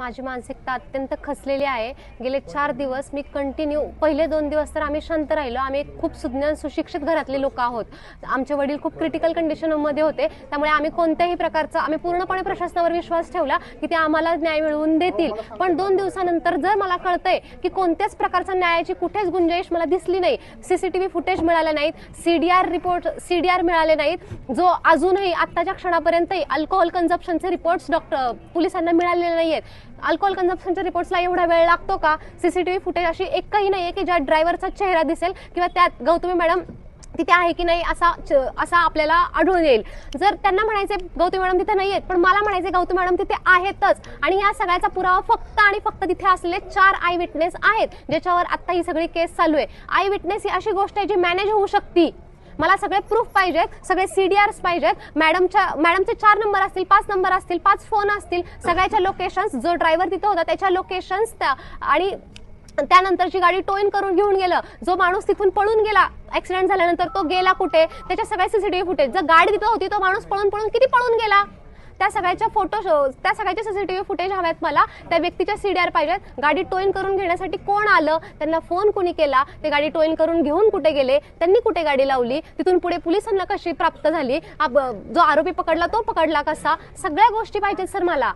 माझी मानसिकता अत्यंत खचलेली आहे. गेले चार दिवस मी कंटिन्यू पहिले दोन दिवस तर आम्ही शांत राहिलो. आम्ही खूप सुज्ञान सुशिक्षित घरातले लोक आहोत. आमचे वडील खूप क्रिटिकल कंडिशनमध्ये होते. त्यामुळे आम्ही कोणत्याही प्रकारचं आम्ही पूर्णपणे प्रशासनावर विश्वास ठेवला की ते आम्हाला न्याय मिळवून देतील. पण दोन दिवसानंतर जर मला कळतंय की कोणत्याच प्रकारचा न्यायाची कुठेच गुंजाईश मला दिसली नाही सीसीटीव्ही फुटेज मिळाले नाहीत सीडीआर रिपोर्ट सीडीआर मिळाले नाहीत जो अजूनही आत्ताच्या क्षणापर्यंतही अल्कोहोल कन्झप्शनचे रिपोर्ट्स डॉक्टर पोलिसांना मिळालेले नाही आहेत अल्कोहोल कन्झप्शनच्या रिपोर्ट्सला एवढा वेळ लागतो का? सीसीटीव्ही फुटेज अशी एकही नाही आहे की ज्या ड्रायव्हरचा चेहरा दिसेल किंवा त्यात गौतमी मॅडम तिथे आहे की नाही असा च- असा आपल्याला आढळून येईल. जर त्यांना म्हणायचे गौतमी मॅडम तिथे नाही आहेत पण मला म्हणायचे गौतमी मॅडम तिथे आहेतच. आणि या सगळ्याचा पुरावा फक्त आणि फक्त तिथे असलेले चार आय विटनेस आहेत ज्याच्यावर आता ही सगळी केस चालू आहे. आय विटनेस ही अशी गोष्ट आहे जी मॅनेज होऊ शकते. मला सगळे प्रूफ पाहिजेत सगळे सीडीआर्स पाहिजेत. मॅडमच्या मॅडमचे चार नंबर असतील पाच नंबर असतील पाच फोन असतील सगळ्याच्या लोकेशन्स जो ड्रायव्हर तिथं होता त्याच्या लोकेशन्स आणि त्यानंतरची गाडी टोईन करून घेऊन गेलं जो माणूस तिथून पळून गेला ऍक्सिडेंट झाल्यानंतर तो गेला कुठे? त्याच्या सगळ्या सीसीटीव्ही फुटेज जर गाडी तिथं होती तो माणूस पळून पळून किती पळून गेला? त्या सगळ्याच्या फोटो त्या सगळ्याचे सीसीटीव्ही फुटेज हव्यात मला त्या व्यक्तीच्या सीडीआर पाहिजेत गाडी टोईन करून घेण्यासाठी कोण आलं? त्यांना फोन कोणी केला? ते गाडी टोईन करून घेऊन कुठे गेले? त्यांनी कुठे गाडी लावली? तिथून पुढे पोलिसांना कशी प्राप्त झाली? जो आरोपी पकडला तो पकडला कसा? सगळ्या गोष्टी पाहिजेत सर मला.